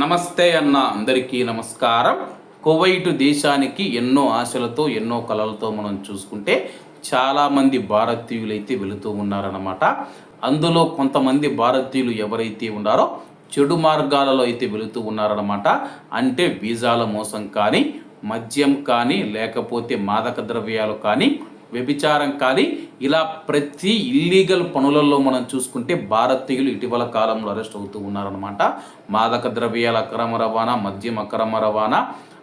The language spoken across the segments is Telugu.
నమస్తే అన్న అందరికీ నమస్కారం. కువైట్ దేశానికి ఎన్నో ఆశలతో ఎన్నో కళలతో మనం చూసుకుంటే చాలామంది భారతీయులైతే వెళుతూ ఉన్నారన్నమాట. అందులో కొంతమంది భారతీయులు ఎవరైతే ఉన్నారో చెడు మార్గాలలో అయితే వెళుతూ ఉన్నారన్నమాట. అంటే వీజాల మోసం కానీ మద్యం కానీ లేకపోతే మాదక ద్రవ్యాలు కానీ వ్యభిచారం కానీ ఇలా ప్రతి ఇల్లీగల్ పనులలో మనం చూసుకుంటే భారతీయులు ఇటీవల కాలంలో అరెస్ట్ అవుతూ ఉన్నారనమాట మాదక ద్రవ్యాల అక్రమ రవాణా మద్యం అక్రమ రవాణా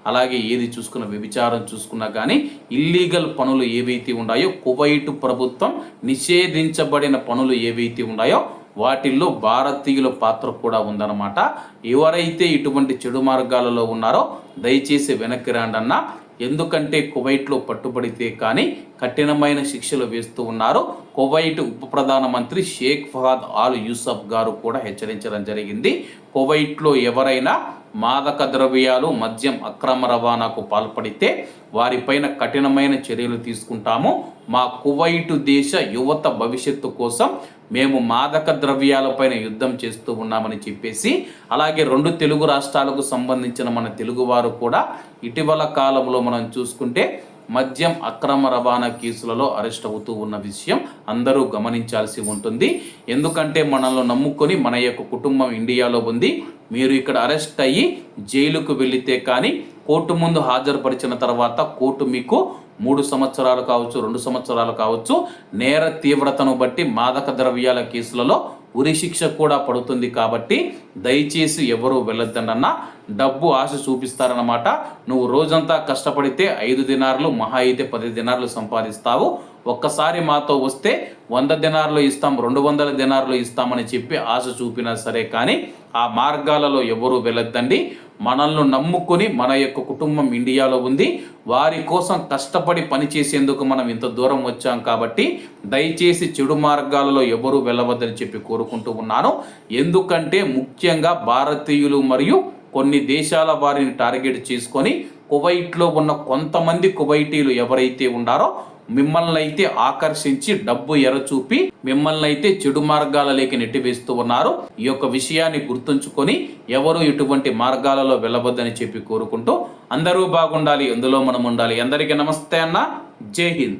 అలాగే ఏది చూసుకున్న వ్యభిచారం చూసుకున్నా కానీ ఇల్లీగల్ పనులు ఏవైతే ఉన్నాయో కువైట్ ప్రభుత్వం నిషేధించబడిన పనులు ఏవైతే ఉన్నాయో వాటిల్లో భారతీయుల పాత్ర కూడా ఉందన్నమాట. ఎవరైతే ఇటువంటి చెడు మార్గాలలో ఉన్నారో దయచేసి వెనక్కి రాండన్నా ఎందుకంటే కువైట్లో పట్టుబడితే కానీ కఠినమైన శిక్షలు వేస్తూ ఉన్నారు. కువైట్ ఉప ప్రధానమంత్రి షేక్ ఫహాద్ ఆల్ యూసఫ్ గారు కూడా హెచ్చరించడం జరిగింది. కువైట్లో ఎవరైనా మాదక ద్రవ్యాలు మద్యం అక్రమ రవాణాకు పాల్పడితే వారిపైన కఠినమైన చర్యలు తీసుకుంటాము. మా కువైటు దేశ యువత భవిష్యత్తు కోసం మేము మాదక ద్రవ్యాలపైన యుద్ధం చేస్తూ ఉన్నామని చెప్పేసి అలాగే రెండు తెలుగు రాష్ట్రాలకు సంబంధించిన మన తెలుగువారు కూడా ఇటీవల కాలంలో మనం చూసుకుంటే మద్యం అక్రమ రవాణా కేసులలో అరెస్ట్ అవుతూ ఉన్న విషయం అందరూ గమనించాల్సి ఉంటుంది. ఎందుకంటే మనల్ని నమ్ముకొని మన యొక్క కుటుంబం ఇండియాలో ఉంది. మీరు ఇక్కడ అరెస్ట్ అయ్యి జైలుకు వెళితే కానీ కోర్టు ముందు హాజరుపరిచిన తర్వాత కోర్టు మీకు మూడు సంవత్సరాలు కావచ్చు రెండు సంవత్సరాలు కావచ్చు నేర తీవ్రతను బట్టి మాదక ద్రవ్యాల కేసులలో ఉరి శిక్ష కూడా పడుతుంది కాబట్టి దయచేసి ఎవరు వెళ్ళొద్దన్న డబ్బు ఆశ చూపిస్తారన్నమాట. నువ్వు రోజంతా కష్టపడితే ఐదు దినార్లు మహా అయితే పది దినార్లు సంపాదిస్తావు. ఒక్కసారి మాతో వస్తే వంద దినార్లు ఇస్తాం రెండు వందల దినార్లు ఇస్తామని చెప్పి ఆశ చూపినా సరే కానీ ఆ మార్గాలలో ఎవరు వెళ్ళొద్దండి. మనల్ని నమ్ముకొని మన యొక్క కుటుంబం ఇండియాలో ఉంది. వారి కోసం కష్టపడి పనిచేసేందుకు మనం ఇంత దూరం వచ్చాం కాబట్టి దయచేసి చెడు మార్గాలలో ఎవరు వెళ్ళవద్దని చెప్పి కోరుకుంటూ ఉన్నాను. ఎందుకంటే ముఖ్యంగా భారతీయులు మరియు కొన్ని దేశాల వారిని టార్గెట్ చేసుకొని కువైట్లో ఉన్న కొంతమంది కువైటీలు ఎవరైతే ఉన్నారో మిమ్మల్ని అయితే ఆకర్షించి డబ్బు ఎరచూపి మిమ్మల్ని అయితే చెడు మార్గాలలోకి నెట్టివేస్తూ ఉన్నారు. ఈ యొక్క విషయాన్ని గుర్తుంచుకొని ఎవరు ఇటువంటి మార్గాలలో వెళ్ళవద్దని చెప్పి కోరుకుంటూ అందరూ బాగుండాలి అందులో మనం ఉండాలి. అందరికీ నమస్తే అన్న. జై హింద్.